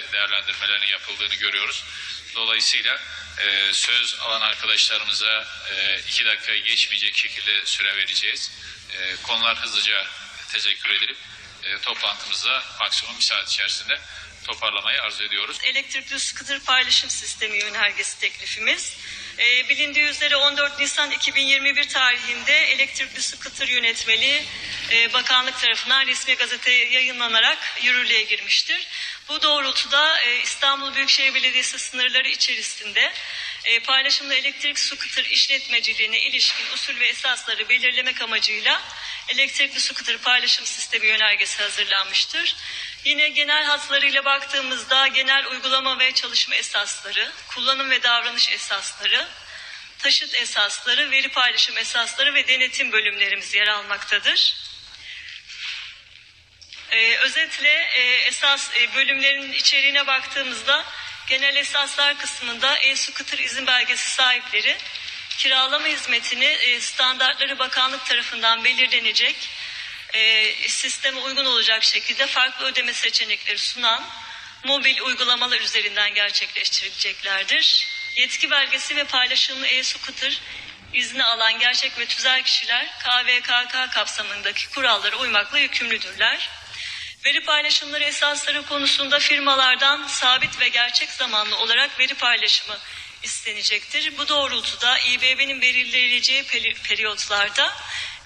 kendi değerlendirmelerinin yapıldığını görüyoruz. Dolayısıyla e, söz alan arkadaşlarımıza e, iki dakikayı geçmeyecek şekilde süre vereceğiz. E, konular hızlıca teşekkür edilip e, toplantımızda maksimum bir saat içerisinde toparlamayı arzu ediyoruz. Elektrikli scooter paylaşım sistemi yönergesi teklifimiz. Ee, bilindiği üzere 14 Nisan 2021 tarihinde elektrikli scooter yönetmeliği e, bakanlık tarafından resmi gazeteye yayınlanarak yürürlüğe girmiştir. Bu doğrultuda e, İstanbul Büyükşehir Belediyesi sınırları içerisinde e, paylaşımlı elektrik scooter işletmeciliğine ilişkin usul ve esasları belirlemek amacıyla elektrikli scooter paylaşım sistemi yönergesi hazırlanmıştır. Yine genel hatlarıyla baktığımızda genel uygulama ve çalışma esasları, kullanım ve davranış esasları, taşıt esasları, veri paylaşım esasları ve denetim bölümlerimiz yer almaktadır. Ee, özetle e, esas e, bölümlerin içeriğine baktığımızda genel esaslar kısmında e-scooter izin belgesi sahipleri kiralama hizmetini e, standartları bakanlık tarafından belirlenecek e, sisteme uygun olacak şekilde farklı ödeme seçenekleri sunan mobil uygulamalar üzerinden gerçekleştirileceklerdir. Yetki belgesi ve paylaşımlı e-scooter izni alan gerçek ve tüzel kişiler KVKK kapsamındaki kurallara uymakla yükümlüdürler. Veri paylaşımları esasları konusunda firmalardan sabit ve gerçek zamanlı olarak veri paylaşımı istenecektir. Bu doğrultuda İBB'nin belirleyeceği peri- periyotlarda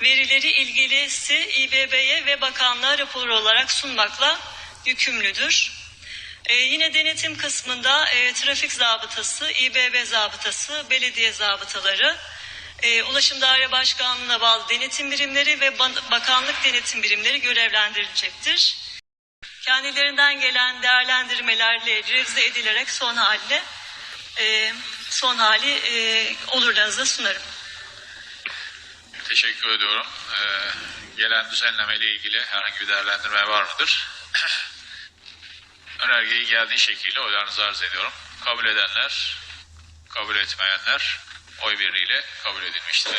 verileri ilgilisi İBB'ye ve bakanlığa rapor olarak sunmakla yükümlüdür. Ee, yine denetim kısmında e, trafik zabıtası, İBB zabıtası, belediye zabıtaları, e, Ulaşım Daire Başkanlığı'na bağlı denetim birimleri ve bakanlık denetim birimleri görevlendirilecektir. Kendilerinden gelen değerlendirmelerle revize edilerek son haline e, son hali e, olurlarınıza sunarım. Teşekkür ediyorum. Ee, gelen düzenleme ile ilgili herhangi bir değerlendirme var mıdır? Önergeyi geldiği şekilde oylarınızı arz ediyorum. Kabul edenler, kabul etmeyenler oy birliğiyle kabul edilmiştir.